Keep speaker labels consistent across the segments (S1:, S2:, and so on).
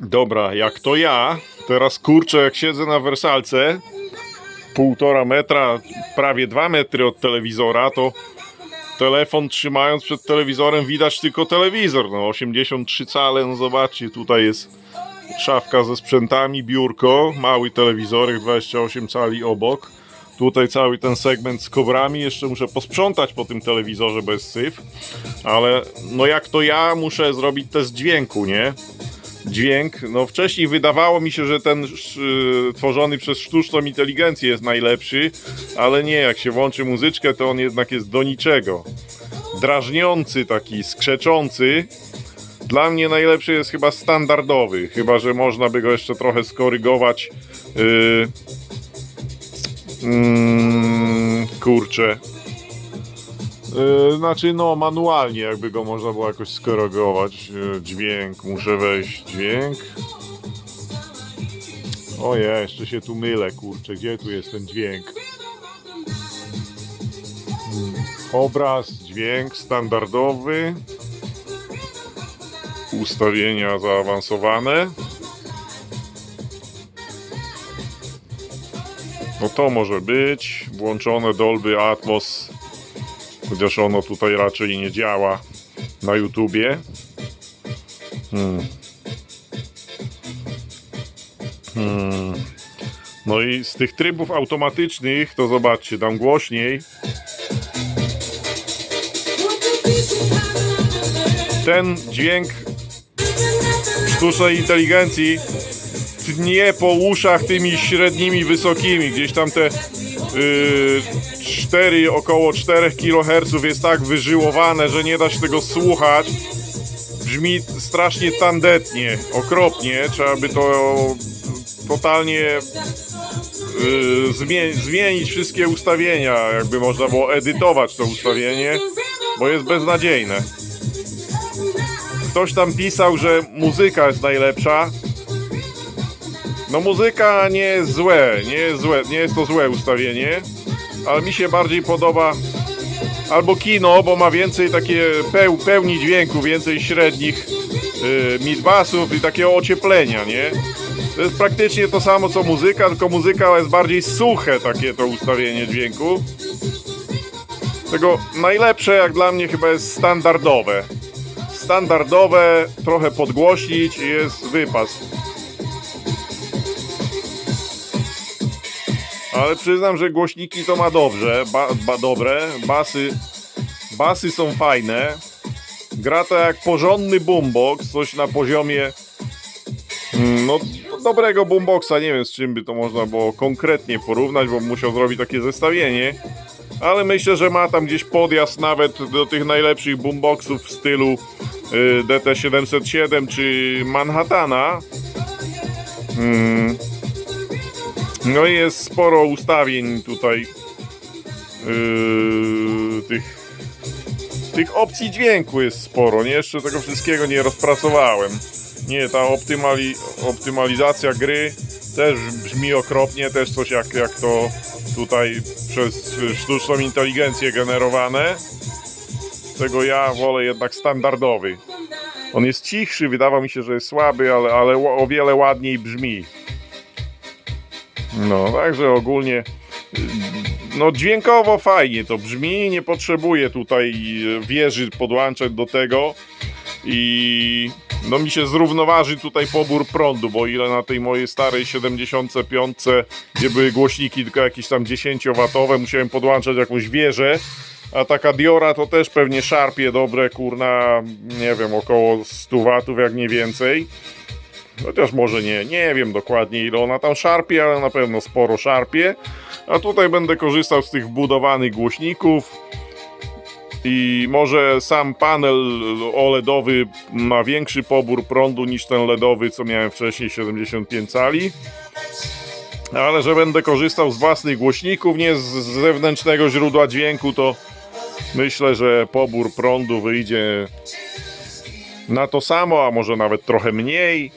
S1: Dobra, jak to ja, teraz kurczę, jak siedzę na wersalce, półtora metra, prawie dwa metry od telewizora, to telefon trzymając przed telewizorem widać tylko telewizor. No 83 cale, no zobaczcie, tutaj jest szafka ze sprzętami, biurko, mały telewizorek 28 cali obok. Tutaj cały ten segment z kobrami, jeszcze muszę posprzątać po tym telewizorze bez syf, ale no jak to ja muszę zrobić test dźwięku, nie? Dźwięk. No wcześniej wydawało mi się, że ten y, tworzony przez sztuczną inteligencję jest najlepszy, ale nie, jak się włączy muzyczkę, to on jednak jest do niczego. Drażniący taki, skrzeczący. Dla mnie najlepszy jest chyba standardowy, chyba że można by go jeszcze trochę skorygować. Yy, mm, kurczę. Yy, znaczy, no, manualnie, jakby go można było jakoś skorygować. Yy, dźwięk, muszę wejść. Dźwięk. Ojej, jeszcze się tu mylę, kurczę, gdzie tu jest ten dźwięk? Hmm, Obraz, dźwięk standardowy. Ustawienia zaawansowane. No to może być. Włączone Dolby Atmos Chociaż ono tutaj raczej nie działa na YouTubie. Hmm. Hmm. No i z tych trybów automatycznych, to zobaczcie, dam głośniej. Ten dźwięk sztucznej inteligencji tnie po uszach tymi średnimi, wysokimi. Gdzieś tam te yy, 4, około 4 kHz jest tak wyżyłowane, że nie da się tego słuchać. Brzmi strasznie tandetnie, okropnie. Trzeba by to totalnie yy, zmie- zmienić wszystkie ustawienia, jakby można było edytować to ustawienie, bo jest beznadziejne. Ktoś tam pisał, że muzyka jest najlepsza. No muzyka nie jest złe, nie jest złe, nie jest to złe ustawienie, ale mi się bardziej podoba albo kino, bo ma więcej takie peł, pełni dźwięku, więcej średnich yy, midbassów i takiego ocieplenia, nie? To jest praktycznie to samo co muzyka, tylko muzyka jest bardziej suche takie to ustawienie dźwięku. Tego najlepsze jak dla mnie chyba jest standardowe. Standardowe, trochę podgłośnić i jest wypas. Ale przyznam, że głośniki to ma dobrze, ba, ba, dobre, basy, basy są fajne. Gra to jak porządny boombox, coś na poziomie mm, no, dobrego boomboxa, nie wiem z czym by to można było konkretnie porównać, bo musiał zrobić takie zestawienie. Ale myślę, że ma tam gdzieś podjazd nawet do tych najlepszych boomboxów w stylu y, DT707 czy Manhattana. Mm. No i jest sporo ustawień tutaj yy, tych, tych opcji dźwięku jest sporo, nie? Jeszcze tego wszystkiego nie rozpracowałem. Nie, ta optymali, optymalizacja gry też brzmi okropnie, też coś jak, jak to tutaj przez sztuczną inteligencję generowane. Tego ja wolę jednak standardowy. On jest cichszy, wydawał mi się, że jest słaby, ale, ale o wiele ładniej brzmi. No, także ogólnie no dźwiękowo fajnie to brzmi, nie potrzebuję tutaj y, wieży podłączać do tego i no mi się zrównoważy tutaj pobór prądu, bo ile na tej mojej starej 75, gdzie były głośniki tylko jakieś tam 10W, musiałem podłączać jakąś wieżę, a taka Diora to też pewnie szarpie dobre, kurna, nie wiem, około 100 W, jak nie więcej. Chociaż może nie, nie wiem dokładnie ile ona tam szarpie, ale na pewno sporo szarpie. A tutaj będę korzystał z tych wbudowanych głośników. I może sam panel OLEDowy ma większy pobór prądu niż ten LEDowy, co miałem wcześniej 75 cali. Ale że będę korzystał z własnych głośników, nie z zewnętrznego źródła dźwięku, to myślę, że pobór prądu wyjdzie na to samo, a może nawet trochę mniej.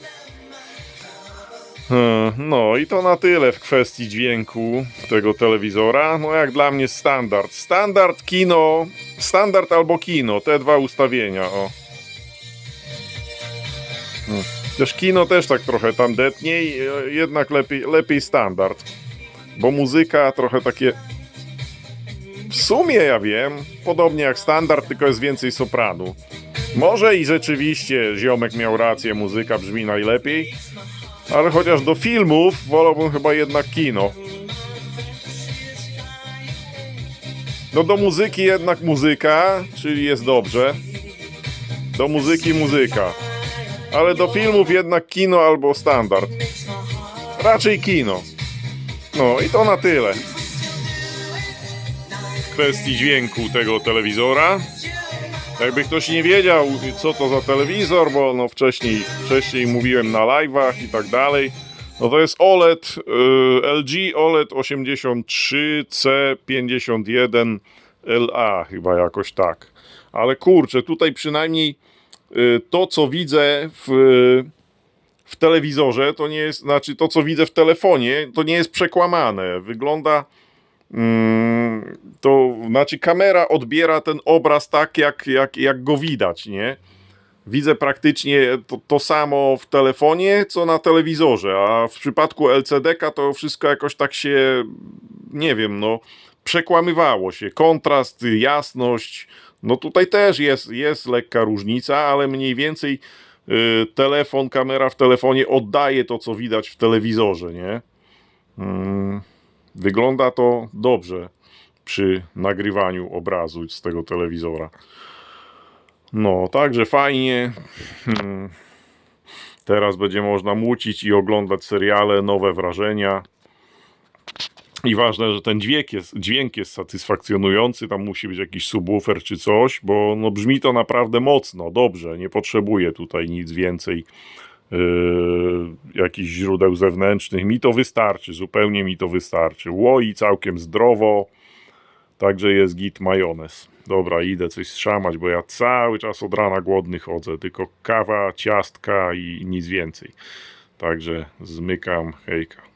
S1: Hmm, No i to na tyle w kwestii dźwięku tego telewizora. No jak dla mnie standard. Standard kino, standard albo kino, te dwa ustawienia. O. Hmm. Też kino też tak trochę tandetniej, e, jednak lepiej, lepiej standard. Bo muzyka trochę takie. W sumie ja wiem, podobnie jak standard, tylko jest więcej sopranu. Może i rzeczywiście ziomek miał rację, muzyka brzmi najlepiej, ale chociaż do filmów wolałbym chyba jednak kino. No do muzyki jednak muzyka, czyli jest dobrze. Do muzyki muzyka. Ale do filmów jednak kino albo standard. Raczej kino. No i to na tyle. W kwestii dźwięku tego telewizora. Jakby ktoś nie wiedział, co to za telewizor, bo no wcześniej, wcześniej mówiłem na live'ach i tak dalej. No to jest OLED, LG OLED 83C51LA, chyba jakoś tak. Ale kurczę, tutaj przynajmniej y, to, co widzę w, w telewizorze, to nie jest, znaczy to, co widzę w telefonie, to nie jest przekłamane. Wygląda. Mm, to znaczy, kamera odbiera ten obraz tak, jak, jak, jak go widać, nie? Widzę praktycznie to, to samo w telefonie, co na telewizorze, a w przypadku LCD-ka to wszystko jakoś tak się, nie wiem, no, przekłamywało się. Kontrast, jasność, no tutaj też jest, jest lekka różnica, ale mniej więcej y, telefon, kamera w telefonie oddaje to, co widać w telewizorze, nie? Mm, wygląda to dobrze przy nagrywaniu obrazu z tego telewizora. No, także fajnie. Hmm. Teraz będzie można mucić i oglądać seriale, nowe wrażenia. I ważne, że ten dźwięk jest, dźwięk jest satysfakcjonujący, tam musi być jakiś subwoofer czy coś, bo no brzmi to naprawdę mocno, dobrze, nie potrzebuję tutaj nic więcej, jakichś źródeł zewnętrznych, mi to wystarczy, zupełnie mi to wystarczy. Łoi całkiem zdrowo, także jest git majonez. Dobra, idę coś strzamać, bo ja cały czas od rana głodny chodzę, tylko kawa, ciastka i nic więcej. Także zmykam, hejka.